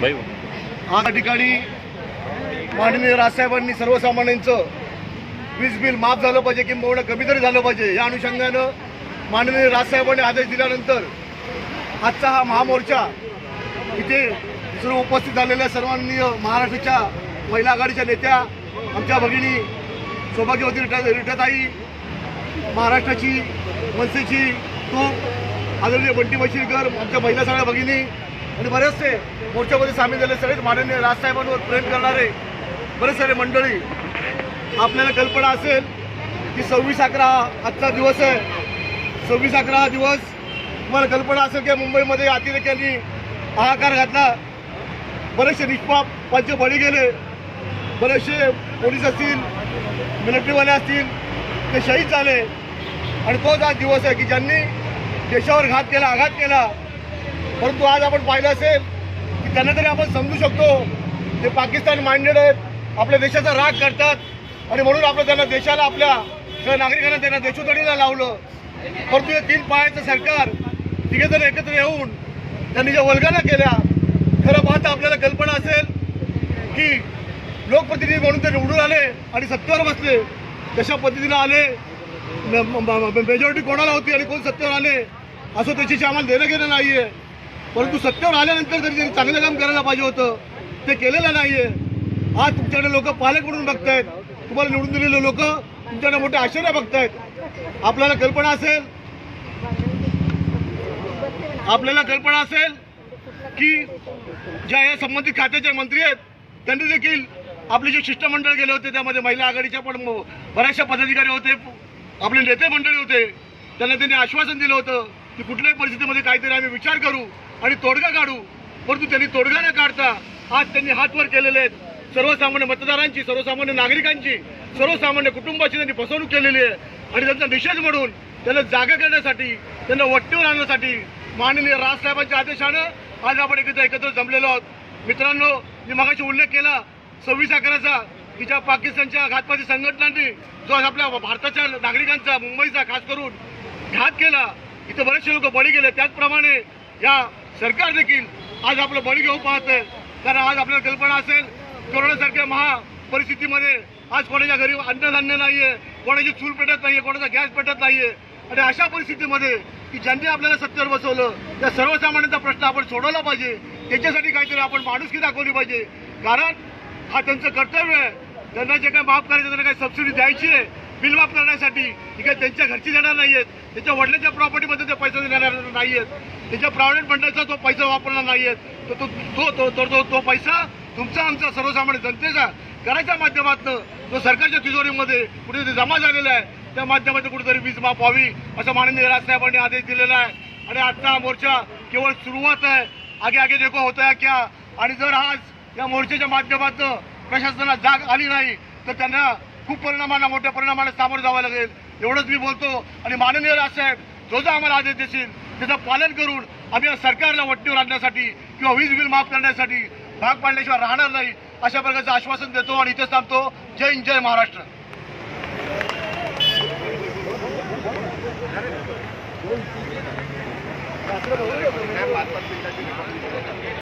या ठिकाणी माननीय राजसाहेबांनी सर्वसामान्यांचं वीज बिल माफ झालं पाहिजे किंवा कमी तरी झालं पाहिजे या अनुषंगानं माननीय राजसाहेबांनी आदेश दिल्यानंतर आजचा हा महामोर्चा इथे सर्व उपस्थित झालेल्या सर्वांनी महाराष्ट्राच्या महिला आघाडीच्या नेत्या आमच्या भगिनी सौभाग्यवती रिटा रिटाताई महाराष्ट्राची मनसेची तो आदरणीय बंटी मशिरकर आमच्या महिला सगळ्या भगिनी आणि बरेचसे मोर्चामध्ये सामील झाले सगळेच माननीय राजसाहेबांवर प्रेम करणारे बरेच सारे मंडळी आपल्याला कल्पना असेल की सव्वीस अकरा आजचा दिवस आहे. सव्वीस अकरा हा दिवस तुम्हाला कल्पना असेल की मुंबईमध्ये अतिरेक्यांनी हाहाकार घातला. बरेचसे निष्पापांचे बळी गेले. बरेचसे पोलीस असतील मिलिटरीवाले असतील ते शहीद झाले. आणि तोच आज दिवस आहे की ज्यांनी देशावर घात केला आघात केला परंतु आज आपण पाहिलं असेल की त्यांना तरी आपण समजू शकतो ते पाकिस्तान माइंडेड आहेत आपल्या देशाचा राग करतात. आणि म्हणून आपलं त्यांना देशाला आपल्या सगळ्या नागरिकांना त्यांना देशोधडीला लावलं. परंतु हे तीन पायाचं सरकार तिघेजण एकत्र येऊन त्यांनी ज्या वल्गना केल्या खरं पाहता आपल्याला कल्पना असेल की लोकप्रतिनिधी म्हणून ते निवडून आले आणि सत्तेवर बसले. कशा पद्धतीनं आले? मेजॉरिटी कोणाला होती आणि कोण सत्तेवर आले? असं त्याच्याशी आम्हाला देणं घेणं आहे परंतु सत्तेवर आल्यानंतर जरी त्यांनी चांगलं काम करायला पाहिजे होतं ते केलेलं नाहीये. आज तुमच्याकडे लोक पालक म्हणून बघतायत. तुम्हाला निवडून दिलेले लोक तुमच्याकडे मोठे आश्चर्य बघतायत. आपल्याला कल्पना असेल आपल्याला कल्पना असेल की ज्या या संबंधित खात्याचे मंत्री आहेत त्यांनी देखील आपले जे शिष्टमंडळ गेले होते त्यामध्ये महिला आघाडीच्या पण बऱ्याचशा पदाधिकारी होते आपले नेते मंडळी होते त्यांना त्यांनी आश्वासन दिलं होतं. की कुठल्याही परिस्थितीमध्ये काहीतरी आम्ही विचार करू आणि तोडगा काढू. परंतु त्यांनी तोडगा न काढता आज त्यांनी हातवर केलेले आहेत. सर्वसामान्य मतदारांची सर्वसामान्य नागरिकांची सर्वसामान्य कुटुंबाची त्यांनी फसवणूक केलेली आहे. आणि त्यांचा निषेध म्हणून त्यांना जागा करण्यासाठी त्यांना वट्टीवर आणण्यासाठी माननीय राजसाहेबांच्या आदेशानं आज आपण एकत्र एकत्र जमलेलो आहोत. मित्रांनो मी मगाशी उल्लेख केला सव्वीस अकराचा की ज्या पाकिस्तानच्या घातपाती संघटनांनी जो आज आपल्या भारताच्या नागरिकांचा मुंबईचा खास करून घात केला इथं बरेचसे लोक बळी गेले. त्याचप्रमाणे या सरकार देखील आज आपलं बळी घेऊ पाहत आहे कारण आज आपल्याला कल्पना असेल कोरोनासारख्या महा परिस्थितीमध्ये आज कोणाच्या घरी अन्नधान्य नाहीये कोणाची चूल पेटत नाहीये कोणाचा गॅस पेटत नाहीये. आणि अशा परिस्थितीमध्ये की ज्यांनी आपल्याला सत्तेवर बसवलं त्या सर्वसामान्यांचा प्रश्न आपण सोडवला पाहिजे. त्याच्यासाठी काहीतरी आपण माणुसकी दाखवली पाहिजे. कारण हा त्यांचं कर्तव्य आहे. त्यांना जे काही माफ करायचं त्यांना काही सबसिडी द्यायची आहे बिल माफ करण्यासाठी. ही काही त्यांच्या घरची देणार नाहीयेत. त्याच्या वडिलांच्या प्रॉपर्टीमध्ये ते पैसे देणार नाहीयेत. त्याच्या प्रॉव्हिडंट फंडाचा तो पैसा वापरणार नाहीयेत. तर तो तो तो तो तो तो पैसा तुमचा आमचा सर्वसामान्य जनतेचा करायच्या माध्यमातून जो सरकारच्या तिजोरीमध्ये कुठेतरी जमा झालेला आहे त्या माध्यमातून कुठेतरी वीज माफ व्हावी असं माननीय राजसाहेबांनी आदेश दिलेला आहे. आणि आजचा हा मोर्चा केवळ सुरुवात आहे. आगे आगे देखो होत आहे क्या? आणि जर आज या मोर्चाच्या माध्यमातून प्रशासनाला जाग आली नाही तर त्यांना खूप परिणामांना मोठ्या परिणामाला सामोरं जावं लागेल. एवढंच मी बोलतो. आणि माननीय राजसाहेब जो जो आम्हाला आदेश देतील त्याचं पालन करून आम्ही या सरकारला वट्टीवर आणण्यासाठी किंवा वीज बिल माफ करण्यासाठी भाग पाडल्याशिवाय राहणार नाही अशा प्रकारचं आश्वासन देतो आणि इथेच थांबतो. जय हिंद जय महाराष्ट्र.